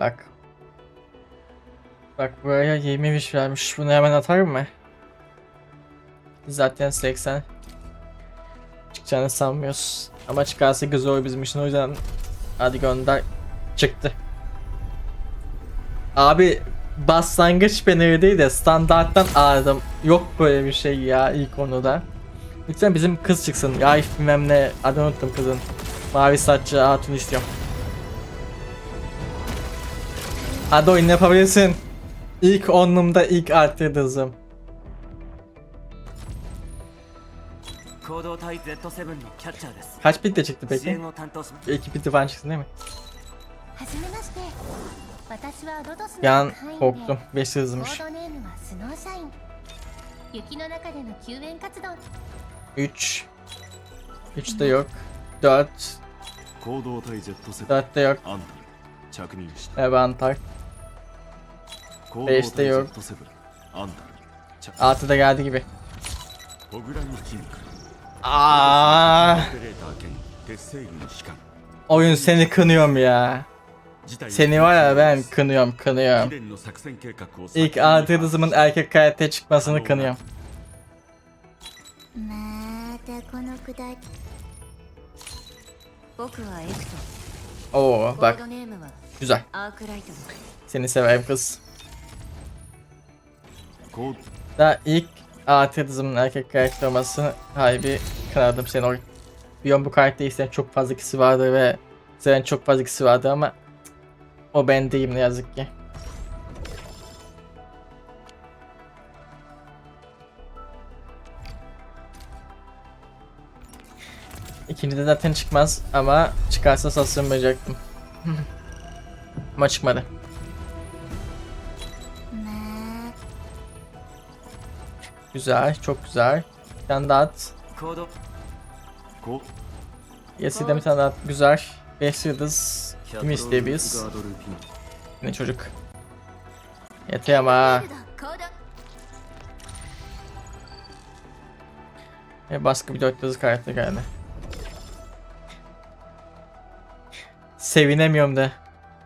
Bak. Bak buraya 20 wish vermiş. Bunu hemen atar mı? Zaten 80. Çıkacağını sanmıyoruz. Ama çıkarsa güzel olur bizim için o yüzden hadi gönder. Çıktı. Abi başlangıç bannerı değil de standarttan aldım. Yok böyle bir şey ya ilk konuda. Lütfen bizim kız çıksın. Ya bilmem ne. Adını unuttum kızın. Mavi saçlı hatun istiyorum. Hadi oyun yapabilirsin. İlk onlumda ilk arttırdı hızım. Kaç bitte çıktı peki? 2 bitti falan çıktı değil mi? Yan korktum. 5 hızmış. 3 3 de yok. 4 4 de yok. Evantak. Beşte yok. Altıda geldi gibi. Aa. Oyun seni kınıyorum ya. Seni var ya ben kınıyorum kınıyorum. İlk altı yıldızımın erkek kayette çıkmasını kınıyorum. Oo bak. Güzel. Seni severim kız. 行 Da ilk hızımın erkek karakteri olmasını harbi kınadım seni oyun. Biliyorum bu karakteri ise çok fazla kişi vardı ve seven çok fazla kişi vardı ama o ben değilim ne yazık ki. İkincide zaten çıkmaz ama çıkarsa sasınmayacaktım. ama çıkmadı. Güzel, çok güzel. Bir tane daha at. Yesi'de bir tane daha at. Güzel. 5 yıldız. Kimi isteyebiliriz? Yine çocuk. Yeter ama. Ve baskı bir 4 yıldız karakter geldi. Sevinemiyorum da.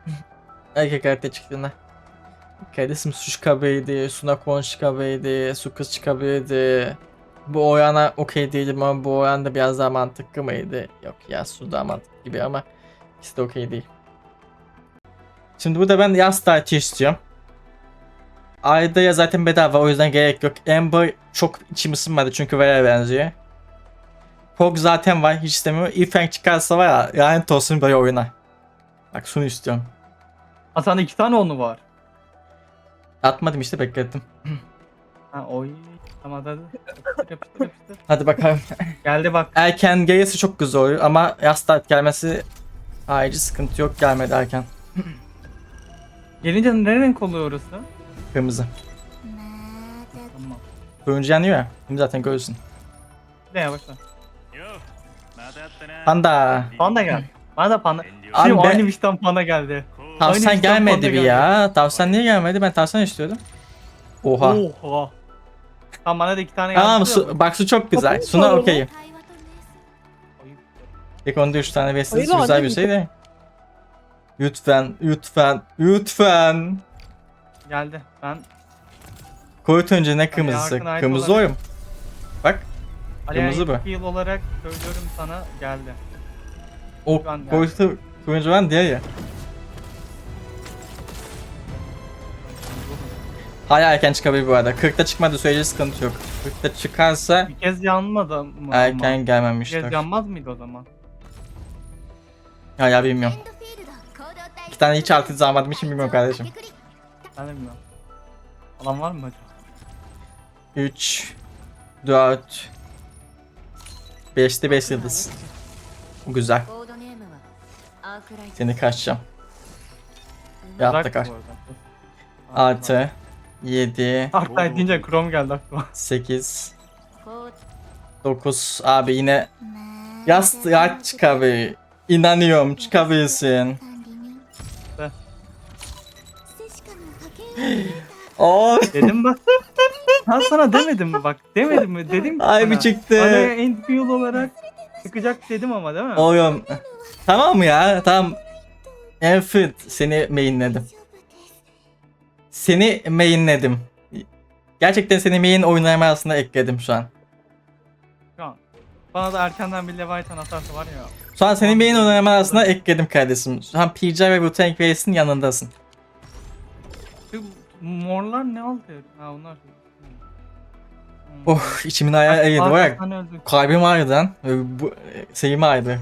Erkek karakter çıktığında. Kardeşim su çıkabilirdi, Sunakon çıkabilirdi, su kız çıkabilirdi. Bu oyana okey değilim ama bu oyan da biraz daha mantıklı mıydı? Yok ya su daha mantıklı gibi ama ikisi de okey değil. Şimdi burada ben yaz tatili istiyorum. Ayda ya zaten bedava o yüzden gerek yok. Amber çok içim ısınmadı çünkü Vay'a benziyor. Pog zaten var hiç istemiyorum. Ifeng çıkarsa var ya lanet olsun böyle oyuna. Bak şunu istiyorum. Hasan iki tane onu var. Atmadım işte beklettim. Ha oy. Tamam hadi. Yapıştır, yapıştır. Hadi bakalım. Geldi bak. Erken gelirse çok güzel olur ama yasta gelmesi ayrıca sıkıntı yok gelmedi erken. Gelince ne renk oluyor orası? Kırmızı. Tamam. Turuncu yanıyor ya. Şimdi zaten görürsün. Ne yavaş. Panda. Panda gel. Bana da panda. Şimdi ben... aynı işten panda geldi. Tavsan Aynı gelmedi bir ya. Tavsan niye gelmedi? Ben tavsan istiyordum. Oha. Oha. Tamam bana da iki tane Tamam su, bak su çok güzel. Kapıyı Suna soralım. okey. İlk onda 3 tane besledi. Hayır, Güzel bir şey de. Lütfen, lütfen, lütfen. Geldi. Ben Koyut önce ne kırmızısı? Arkın Kırmızı olarak- oyum. Bak. Kırmızı bu. Yıl olarak söylüyorum sana geldi. O koyutu kırmızı ben diye ya. Hala erken çıkabilir bu arada. 40'ta çıkmadı sürece sıkıntı yok. 40'ta çıkarsa Bir kez yanmadı mı? o zaman? erken Bir gelmemiştir. kez yanmaz mıydı o zaman? Hala bilmiyorum. İki tane hiç altın zamadım için bilmiyorum kardeşim. Ben de bilmiyorum. Alan var mı acaba? 3 4 5'te 5 yıldız. Güzel. Seni kaçacağım. Yaptık artık. arada. Artı 7 Dark Knight deyince Chrome geldi aklıma. 8 9 Abi yine yaz ya çıkabilir. İnanıyorum çıkabilirsin. Oo. Dedim mi? Ben sana demedim mi bak? Demedim mi? Dedim ki Ay bir çıktı. Bana end fuel olarak çıkacak dedim ama değil mi? Oğlum. Tamam ya tamam. Enfit seni mainledim. Seni mainledim. Gerçekten seni main oyunlarıma arasında ekledim şu an. Şu an. Bana da erkenden bir Leviathan atarsa var ya. Şu an seni main oyunlarıma arasında ekledim kardeşim. Şu an PJ ve Wu-Tang Reis'in yanındasın. Şu morlar ne oldu? Ha onlar. Hmm. Oh içimin ayağı eğildi var ya. Kalbim ağrıdı lan. Bu şeyim ağrıdı.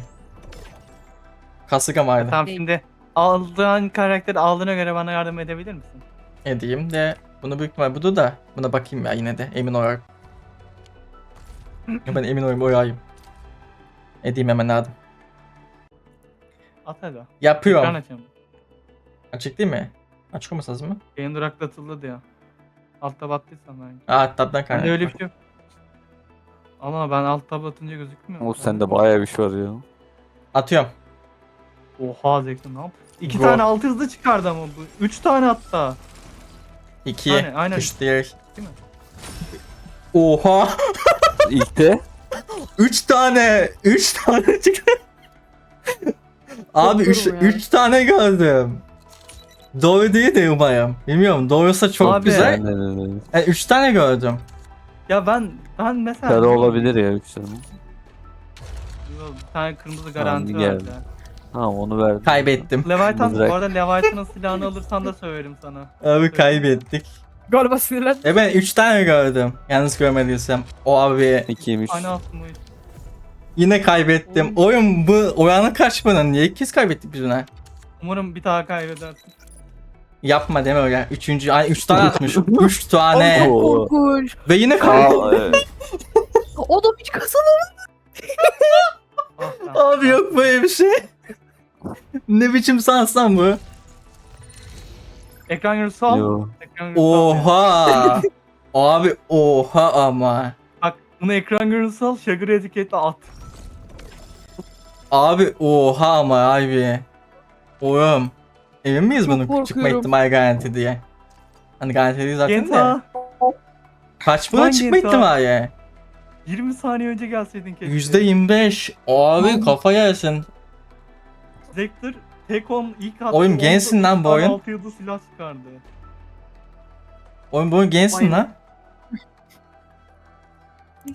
Kasıkam ağrıdı. Tamam şimdi aldığın karakteri aldığına göre bana yardım edebilir misin? Edeyim de bunu büyük ihtimal budur da buna bakayım ya yine de emin olarak. Ben emin olayım oyayım. Edeyim hemen adım. At hadi. Ekran Yapıyorum. açalım. Açık değil mi? Açık olması lazım mı? Yayın duraklatıldı diyor. Altta battıysam ben. Aa tabdan Ben kaynak. de öyle bir şey yok. Ama ben alt tab atınca gözükmüyor. O sende bayağı bir şey var ya. Atıyorum. Oha Zeki ne yap? İki Go. tane altı hızlı çıkardı ama bu. Üç tane hatta. 2 Aynen, aynen. 3 değil. Mi? Oha! İlk de 3 tane! 3 tane çıktı. Abi 3 Korkuyorum ya. 3 tane gördüm. Doğru değil de umarım. Bilmiyorum. Doğrusa çok Abi. güzel. öyle. Yani 3 tane gördüm. Ya ben ben mesela Kare olabilir ya üç tane. Bir tane kırmızı garanti geldi. Tamam onu verdim. Kaybettim. Leviathan Mızrak. bu arada Leviathan'ın silahını alırsan da söylerim sana. Abi kaybettik. Galiba sinirlen. E ben 3 tane gördüm. Yalnız görmediysem. O abi İkiymiş. Aynı altın bu. yine kaybettim. Oyun bu oranı kaç bunun? Niye ikiz kaybettik biz buna? Umarım bir daha kaybedersin. Yapma deme öyle. Üçüncü, ay 3 tane atmış. 3 tane. Oo. Korkunç. Ve yine kaybettim. Aa, evet. O da hiç kazanır. Ah. Abi yok böyle bir şey. ne biçim sansam bu? Ekran görüntüsü al. Yo. Ekran görüntüsü al. Oha. Abi oha ama. Bak bunu ekran görüntüsü al. Sugar etiketle at. Abi oha ama abi. Oğlum. Emin miyiz Çok bunun çıkma korkuyorum. ihtimali garanti diye? Hani garanti değil zaten de. Kaç bunun Hangi çıkma GTA? ihtimali? 20 saniye önce gelseydin keşke. %25. Abi kafa yersin. Vector tek on ilk attı. Onda gençsin lan bu oyun. Altı yıldız silah çıkardı. Oğlum bunun gençsin Aynen. lan.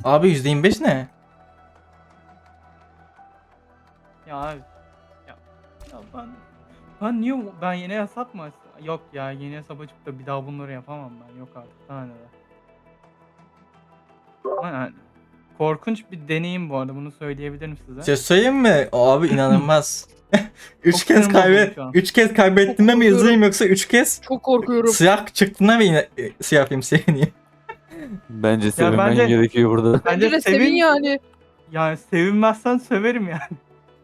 Abi %25 ne? Ya abi. Ya, ya ben ben niye ben yeni hesap mı açtım? Yok ya yeni hesap açıp da bir daha bunları yapamam ben. Yok artık. Sana ne de. Korkunç bir deneyim bu arada bunu söyleyebilirim size. Şey söyleyeyim mi? Abi inanılmaz. üç Çok kez kaybet, bozucu şu an. üç kez kaybettiğinde mi korkuyorum. yazayım yoksa üç kez Çok korkuyorum. siyah çıktığında mı yine e, şey yapayım sevineyim? Bence sevmen bence- gerekiyor burada. Bence de sevin yani. Yani sevinmezsen söverim yani.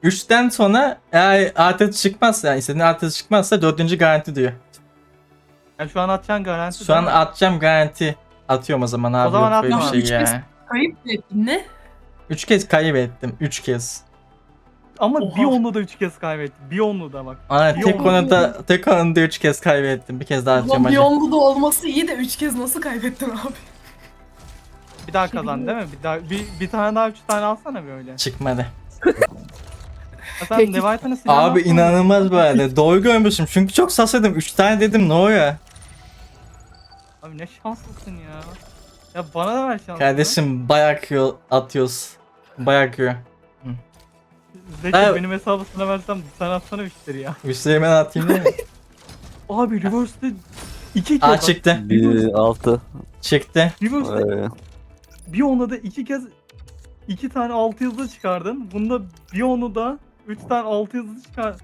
Üçten sonra eğer artı çıkmazsa yani istediğin artı çıkmazsa dördüncü garanti diyor. Yani şu an atacağın garanti. Şu an değil mi? atacağım garanti. Atıyorum o zaman abi zaman yok böyle bir atma. şey Üç ya. Kez- Kayıp ettin ne? Üç kez kaybettim. Üç kez. Ama Oha. bir onlu da üç kez kaybettim. Bir onlu da bak. Ana Bir tek oldu. konuda tek konuda üç kez kaybettim. Bir kez daha atacağım Ulan bir onlu da olması iyi de üç kez nasıl kaybettin abi? Bir daha kazan değil mi? Bir daha bir, bir tane daha üç tane alsana böyle. Çıkmadı. Ya sen Peki. Leviathan'ı Abi alsana. inanılmaz bu arada. Doğru görmüşüm. Çünkü çok sasladım. Üç tane dedim ne o ya? Abi ne şanslısın ya. Ya bana da ver şansını. Kardeşim bayak yol atıyoruz. Bayak yol. Zeki Evet. benim hesabı sana versem sen atsana müşteri ya. Üstlerime atayım değil mi? Abi reverse'de iki kez Aa çıktı. Bir altı. Çıktı. Reverse'de Ee, bir onu da iki kez iki tane altı yıldız çıkardın. Bunda bir onu da üç tane altı yıldız çıkar.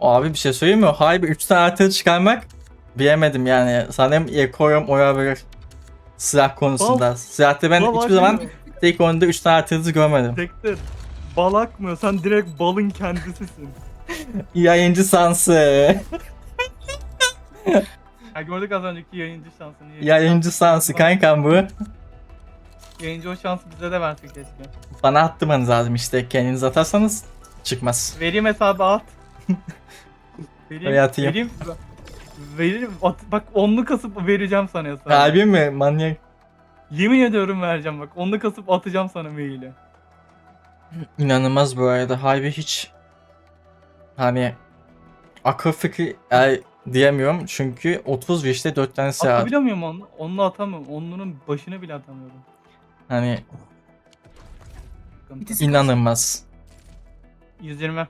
Abi bir şey söyleyeyim mi? Hayır 3 tane artı çıkarmak bilemedim yani. Sanırım Ekorum olabilir. Silah konusunda. Silahta ben Bal hiçbir zaman tek oyunda 3 tane artı görmedim. Tektir. Bal akmıyor. Sen direkt balın kendisisin. Yayıncı sansı. Ya gördük az önceki yayıncı şansını. Yayıncı sansı kankam bu. Yayıncı o şansı bize de versin keşke. Bana attırmanız lazım işte. Kendiniz atarsanız çıkmaz. Vereyim hesabı at. vereyim, Öyle atayım. Vereyim. Veririm. At- bak onlu kasıp vereceğim sana hesabı. Kalbim mi? Manyak. Yemin ediyorum vereceğim bak. Onlu kasıp atacağım sana maili. İnanılmaz bu arada. Harbi hiç hani akıl fikri el diyemiyorum çünkü 30 işte 4 tane silah. Atabiliyor muyum onu? Onunla atamıyorum. Onunun başını bile atamıyorum. Hani Sıkıntı. İnanılmaz. 120.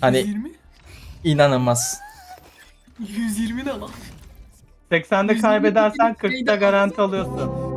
Hani 120? inanılmaz. 120 de lan. 80'de 120 kaybedersen şeyde 40'ta garanti alıyorsun.